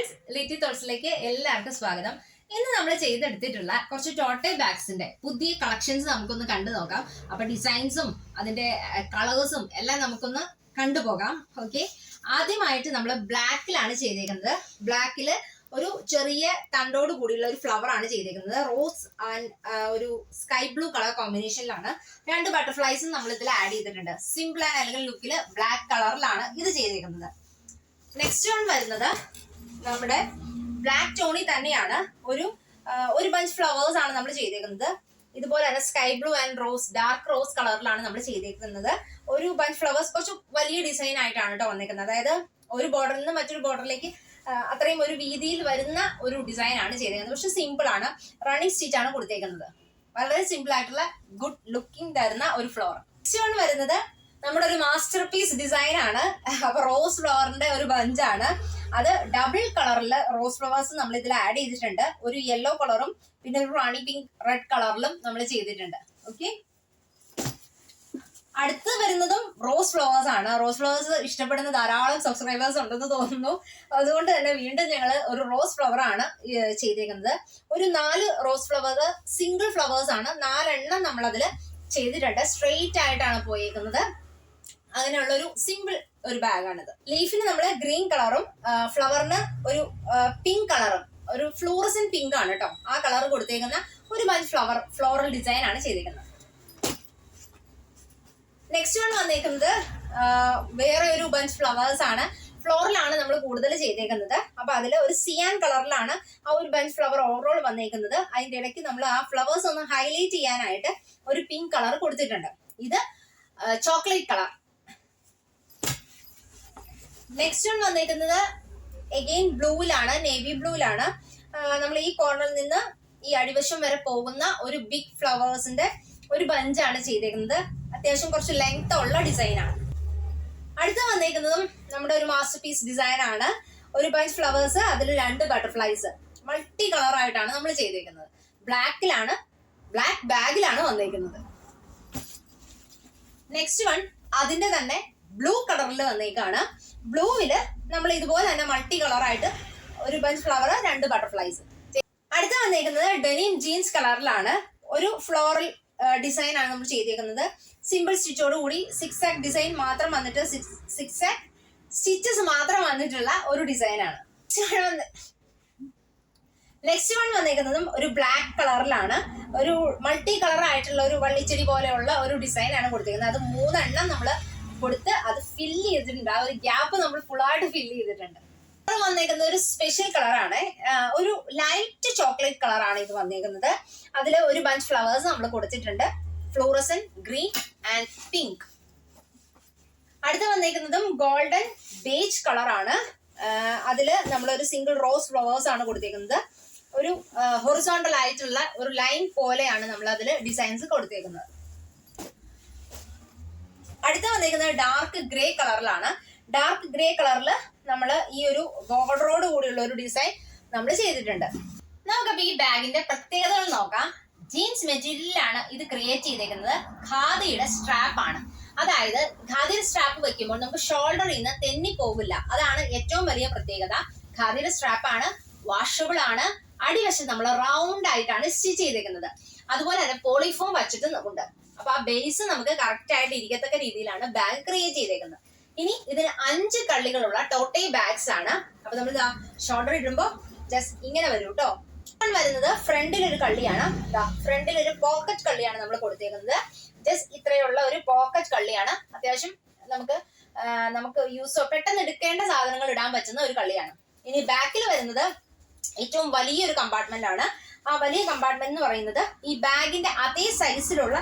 Friends Litty തോട്ട്സിലേക്ക് എല്ലാവർക്കും സ്വാഗതം. ഇന്ന് നമ്മൾ ചെയ്തെടുത്തിട്ടുള്ള കുറച്ച് ടോട്ടൽ ബാഗ്സിന്റെ പുതിയ കളക്ഷൻസ് നമുക്കൊന്ന് കണ്ടു നോക്കാം. അപ്പൊ ഡിസൈൻസും അതിന്റെ കളേഴ്സും എല്ലാം നമുക്കൊന്ന് കണ്ടുപോകാം ഓക്കെ ആദ്യമായിട്ട് നമ്മൾ ബ്ലാക്കിലാണ് ചെയ്തേക്കുന്നത്. ബ്ലാക്കിൽ ഒരു ചെറിയ തണ്ടോട് കൂടിയുള്ള ഒരു ഫ്ലവർ ആണ് ചെയ്തേക്കുന്നത്. റോസ് ആൻഡ് ഒരു സ്കൈ ബ്ലൂ കളർ കോമ്പിനേഷനിലാണ് രണ്ട് ബട്ടർഫ്ലൈസും നമ്മൾ ഇതിൽ ആഡ് ചെയ്തിട്ടുണ്ട്. സിമ്പിൾ ആൻഡ് അല്ലെങ്കിൽ ലുക്കിൽ ബ്ലാക്ക് കളറിലാണ് ഇത് ചെയ്തേക്കുന്നത്. നെക്സ്റ്റ് വൺ വരുന്നത് നമ്മുടെ ബ്ലാക്ക് ടോണി തന്നെയാണ്. ഒരു ഒരു ബഞ്ച് ഫ്ലവേഴ്സ് ആണ് നമ്മൾ ചെയ്തേക്കുന്നത്. ഇതുപോലെ തന്നെ sky blue and rose dark rose കളറിലാണ് നമ്മൾ ചെയ്തേക്കുന്നത്. ഒരു ബഞ്ച് ഫ്ലവേഴ്സ് കുറച്ച് വലിയ ഡിസൈൻ ആയിട്ടാണ് കേട്ടോ വന്നേക്കുന്നത്. അതായത് ഒരു ബോർഡറിൽ നിന്ന് മറ്റൊരു ബോർഡറിലേക്ക് അത്രയും ഒരു വീതിയിൽ വരുന്ന ഒരു ഡിസൈൻ ആണ് ചെയ്തേക്കുന്നത്. പക്ഷെ സിമ്പിൾ ആണ്. റണ്ണിങ് സ്റ്റിച്ച് ആണ് കൊടുത്തേക്കുന്നത്. വളരെ സിമ്പിൾ ആയിട്ടുള്ള ഗുഡ് ലുക്കിംഗ് തരുന്ന ഒരു ഫ്ലോർ നെക്സ്റ്റ് വൺ വരുന്നത് നമ്മുടെ ഒരു മാസ്റ്റർ പീസ് ഡിസൈൻ ആണ്. അപ്പൊ റോസ് ഫ്ലോറിന്റെ ഒരു ബഞ്ചാണ് അത് ഡബിൾ കളറിൽ റോസ് ഫ്ലവേഴ്സ് നമ്മൾ ഇതിൽ ആഡ് ചെയ്തിട്ടുണ്ട്. ഒരു യെല്ലോ കളറും പിന്നെ ഒരു റാണി പിങ്ക് റെഡ് കളറിലും നമ്മൾ ചെയ്തിട്ടുണ്ട്. ഓക്കെ അടുത്ത് വരുന്നതും റോസ് ഫ്ലവേഴ്സ് ആണ്. റോസ് ഫ്ലവേഴ്സ് ഇഷ്ടപ്പെടുന്ന ധാരാളം സബ്സ്ക്രൈബേഴ്സ് ഉണ്ടെന്ന് തോന്നുന്നു. അതുകൊണ്ട് തന്നെ വീണ്ടും ഞങ്ങൾ ഒരു റോസ് ഫ്ലവർ ആണ് ചെയ്തേക്കുന്നത്. ഒരു നാല് റോസ് ഫ്ലവർ സിംഗിൾ ഫ്ലവേഴ്സ് ആണ്. നാലെണ്ണം നമ്മൾ ചെയ്തിട്ടുണ്ട്. സ്ട്രെയിറ്റ് ആയിട്ടാണ് പോയേക്കുന്നത്. അങ്ങനെയുള്ള ഒരു സിമ്പിൾ ഒരു ബാഗാണിത്. ലീഫിന് നമ്മൾ ഗ്രീൻ കളറും ഫ്ലവറിന് ഒരു പിങ്ക് കളറും ഒരു ഫ്ലൂറസൻ പിങ്ക് ആണ് കേട്ടോ ആ കളർ കൊടുത്തേക്കുന്ന ഒരു മതി ഫ്ലവർ ഫ്ലോറൽ ഡിസൈൻ ആണ് ചെയ്തിരിക്കുന്നത് നെക്സ്റ്റ് വൺ വന്നേക്കുന്നത് വേറെ ഒരു ബഞ്ച് ഫ്ലവേഴ്സ് ആണ്. ഫ്ലോറിലാണ് നമ്മൾ കൂടുതൽ ചെയ്തേക്കുന്നത്. അപ്പൊ അതിൽ ഒരു സിയാൻ കളറിലാണ് ആ ഒരു ബഞ്ച് ഫ്ലവർ ഓവറോൾ വന്നേക്കുന്നത്. അതിന്റെ ഇടയ്ക്ക് നമ്മൾ ആ ഫ്ലവേഴ്സ് ഒന്ന് ഹൈലൈറ്റ് ചെയ്യാനായിട്ട് ഒരു പിങ്ക് കളർ കൊടുത്തിട്ടുണ്ട്. ഇത് ചോക്ലേറ്റ് കളർ നെക്സ്റ്റ് വൺ വന്നേക്കുന്നത് എഗെയിൻ ബ്ലൂവിലാണ് നേവി ബ്ലൂവിലാണ് നമ്മൾ ഈ കോർണറിൽ നിന്ന് ഈ അടിവശം വരെ പോകുന്ന ഒരു ബിഗ് ഫ്ലവേഴ്സിന്റെ ഒരു ബഞ്ചാണ് ചെയ്തിരിക്കുന്നത് അത്യാവശ്യം കുറച്ച് ലെങ്ത് ഉള്ള ഡിസൈനാണ് അടുത്ത വന്നേക്കുന്നതും നമ്മുടെ ഒരു മാസ്റ്റർ പീസ് ഡിസൈൻ ആണ്. ഒരു ബഞ്ച് ഫ്ലവേഴ്സ് അതിൽ രണ്ട് ബട്ടർഫ്ലൈസ് മൾട്ടി കളർ ആയിട്ടാണ് നമ്മൾ ചെയ്തിരിക്കുന്നത് ബ്ലാക്കിലാണ് ബ്ലാക്ക് ബാഗിലാണ് വന്നേക്കുന്നത് നെക്സ്റ്റ് വൺ അതിന്റെ തന്നെ ബ്ലൂ കളറിൽ വന്നേക്കാണ്. ബ്ലൂവിൽ നമ്മൾ ഇതുപോലെ തന്നെ മൾട്ടി കളറായിട്ട് ഒരു ബഞ്ച് ഫ്ലവർ രണ്ട് ബട്ടർഫ്ലൈസ് അടുത്ത വന്നേക്കുന്നത് ഡെനിം ജീൻസ് കളറിലാണ് ഒരു ഫ്ലോറൽ ഡിസൈൻ ആണ് നമ്മൾ ചെയ്തേക്കുന്നത്. സിമ്പിൾ സ്റ്റിച്ചോട് കൂടി സിക്സ് ആക്ക് ഡിസൈൻ മാത്രം വന്നിട്ട് സിക്സ് ആക്ക് സ്റ്റിച്ചസ് മാത്രം വന്നിട്ടുള്ള ഒരു ഡിസൈൻ ആണ്. നെക്സ്റ്റ് വൺ വന്നേക്കുന്നതും ഒരു ബ്ലാക്ക് കളറിലാണ് ഒരു മൾട്ടി കളർ ആയിട്ടുള്ള ഒരു വള്ളിച്ചെടി പോലെയുള്ള ഒരു ഡിസൈൻ ആണ് കൊടുത്തിരിക്കുന്നത് അത് മൂന്നെണ്ണം നമ്മൾ കൊടുത്ത് അത് ഫില്ല് ചെയ്തിട്ടുണ്ട്. ആ ഒരു ഗ്യാപ്പ് നമ്മൾ ഫുൾ ആയിട്ട് ഫില്ല് ചെയ്തിട്ടുണ്ട്. ഇത് വന്നേക്കുന്നത് ഒരു സ്പെഷ്യൽ കളറാണ് ഒരു ലൈറ്റ് ചോക്ലേറ്റ് കളറാണ് ഇത് വന്നേക്കുന്നത്. അതിൽ ഒരു ബഞ്ച് ഫ്ലവേഴ്സ് നമ്മൾ കൊടുത്തിട്ടുണ്ട്. ഫ്ലൂറസൻ ഗ്രീൻ ആൻഡ് പിങ്ക് അടുത്ത് വന്നേക്കുന്നതും ഗോൾഡൻ ബേജ് കളറാണ് അതിൽ ഒരു സിംഗിൾ റോസ് ഫ്ലവേഴ്സ് ആണ് കൊടുത്തേക്കുന്നത്. ഒരു ഹൊറിസോണ്ടൽ ആയിട്ടുള്ള ഒരു ലൈൻ പോലെയാണ് നമ്മൾ അതിൽ ഡിസൈൻസ് കൊടുത്തേക്കുന്നത്. അടുത്ത വന്നിരിക്കുന്നത് ഡാർക്ക് ഗ്രേ കളറിലാണ് ഡാർക്ക് ഗ്രേ കളറിൽ നമ്മൾ ഈ ഒരു ബോർഡറോട് കൂടിയുള്ള ഒരു ഡിസൈൻ നമ്മൾ ചെയ്തിട്ടുണ്ട്. നമുക്കപ്പോൾ ഈ ബാഗിന്റെ പ്രത്യേകതകൾ നോക്കാം. ജീൻസ് മെറ്റീരിയലിലാണ് ഇത് ക്രിയേറ്റ് ചെയ്തിരിക്കുന്നത് ഖാദിയുടെ സ്ട്രാപ്പ് ആണ്. അതായത് ഖാദിയുടെ സ്ട്രാപ്പ് വെക്കുമ്പോൾ നമുക്ക് ഷോൾഡറിൽ നിന്ന് തെന്നി പോകില്ല അതാണ് ഏറ്റവും വലിയ പ്രത്യേകത. ഖാദിയുടെ സ്ട്രാപ്പ് ആണ് വാഷബിൾ ആണ്. അടിവശം നമ്മൾ റൗണ്ട് ആയിട്ടാണ് സ്റ്റിച്ച് ചെയ്തിരിക്കുന്നത് അതുപോലെ തന്നെ പോളിഫോം വച്ചിട്ട് ഉണ്ട്. അപ്പൊ ആ ബേസ് നമുക്ക് കറക്റ്റ് ആയിട്ട് ഇരിക്കത്തക്ക രീതിയിലാണ് ബാഗ് ക്രിയേറ്റ് ചെയ്തേക്കുന്നത്. ഇനി ഇതിന് അഞ്ച് കള്ളികളുള്ള ടോട്ടൈ ബാഗ്സ് ആണ്. അപ്പൊ നമ്മൾ ഷോൾഡർ ഇടുമ്പോ ജസ്റ്റ് ഇങ്ങനെ വരും കേട്ടോ വരുന്നത് ഫ്രണ്ടിൽ ഒരു കള്ളിയാണ്. ഫ്രണ്ടിൽ ഒരു പോക്കറ്റ് കള്ളിയാണ് നമ്മൾ കൊടുത്തേക്കുന്നത്. ജസ്റ്റ് ഇത്രയുള്ള ഒരു പോക്കറ്റ് കള്ളിയാണ്. അത്യാവശ്യം നമുക്ക് നമുക്ക് യൂസ് പെട്ടെന്ന് എടുക്കേണ്ട സാധനങ്ങൾ ഇടാൻ പറ്റുന്ന ഒരു കള്ളിയാണ്. ഇനി ബാക്കിൽ വരുന്നത് ഏറ്റവും വലിയൊരു കമ്പാർട്ട്മെന്റ് ആണ്. ആ വലിയ കമ്പാർട്ട്മെന്റ് എന്ന് പറയുന്നത് ഈ ബാഗിന്റെ അതേ സൈസിലുള്ള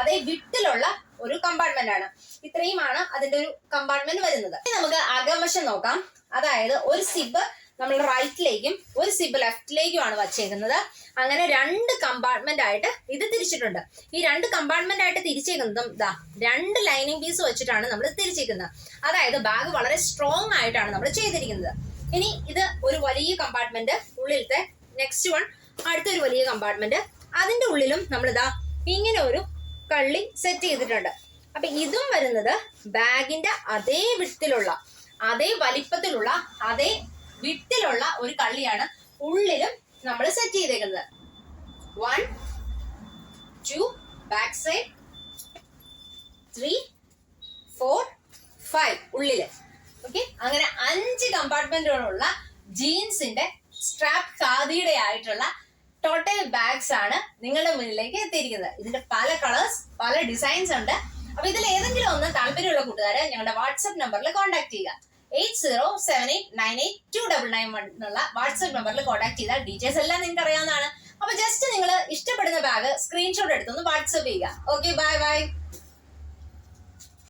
അതേ വിട്ടിലുള്ള ഒരു കമ്പാർട്ട്മെന്റ് ആണ്. ഇത്രയുമാണ് അതിന്റെ ഒരു കമ്പാർട്ട്മെന്റ് വരുന്നത്. ഇനി നമുക്ക് അകവശം നോക്കാം. അതായത് ഒരു സിബ് നമ്മൾ റൈറ്റിലേക്കും ഒരു സിബ് ലെഫ്റ്റിലേക്കുമാണ് വച്ചേക്കുന്നത്. അങ്ങനെ രണ്ട് കമ്പാർട്ട്മെന്റ് ആയിട്ട് ഇത് തിരിച്ചിട്ടുണ്ട്. ഈ രണ്ട് കമ്പാർട്ട്മെന്റ് ആയിട്ട് തിരിച്ചേക്കുന്നതും ഇതാ രണ്ട് ലൈനിങ് പീസ് വെച്ചിട്ടാണ് നമ്മൾ തിരിച്ചേക്കുന്നത്. അതായത് ബാഗ് വളരെ സ്ട്രോങ് ആയിട്ടാണ് നമ്മൾ ചെയ്തിരിക്കുന്നത്. ഇനി ഇത് ഒരു വലിയ കമ്പാർട്ട്മെന്റ് ഉള്ളിലത്തെ നെക്സ്റ്റ് വൺ അടുത്തൊരു വലിയ കമ്പാർട്ട്മെന്റ് അതിന്റെ ഉള്ളിലും നമ്മൾ ഇതാ ഇങ്ങനെ ഒരു കള്ളി സെറ്റ് ചെയ്തിട്ടുണ്ട്. അപ്പൊ ഇതും വരുന്നത് ബാഗിന്റെ അതേ വിട്ടിലുള്ള അതേ വലിപ്പത്തിലുള്ള അതേ വിട്ടിലുള്ള ഒരു കള്ളിയാണ് ഉള്ളിലും നമ്മൾ സെറ്റ് ചെയ്തേക്കുന്നത്. One two back side three four five ഉള്ളിൽ. ഓക്കെ അങ്ങനെ അഞ്ച് കമ്പാർട്ട്മെന്റുകളുള്ള ജീൻസിന്റെ സ്ട്രാപ്പ് ഖാദിയുടെ ആയിട്ടുള്ള ടോട്ടൽ ബാഗ്സ് ആണ് നിങ്ങളുടെ മുന്നിലേക്ക് എത്തിയിരിക്കുന്നത്. ഇതിന്റെ പല കളേഴ്സ് പല ഡിസൈൻസ് ഉണ്ട്. അപ്പൊ ഇതിൽ ഏതെങ്കിലും ഒന്ന് താല്പര്യമുള്ള കൂട്ടുകാരെ ഞങ്ങളുടെ വാട്സ്ആപ്പ് നമ്പറിൽ കോൺടാക്ട് ചെയ്യുക. Eight zero seven eight nine eight two double nine one എന്നുള്ള വാട്സ്ആപ്പ് നമ്പറിൽ കോൺടാക്ട് ചെയ്താൽ ഡീറ്റെയിൽസ് എല്ലാം നിങ്ങൾക്ക് അറിയാവുന്നതാണ്. അപ്പൊ ജസ്റ്റ് നിങ്ങൾ ഇഷ്ടപ്പെടുന്ന ബാഗ് സ്ക്രീൻഷോട്ട് എടുത്തൊന്ന് വാട്സ്ആപ്പ് ചെയ്യുക. Okay bye bye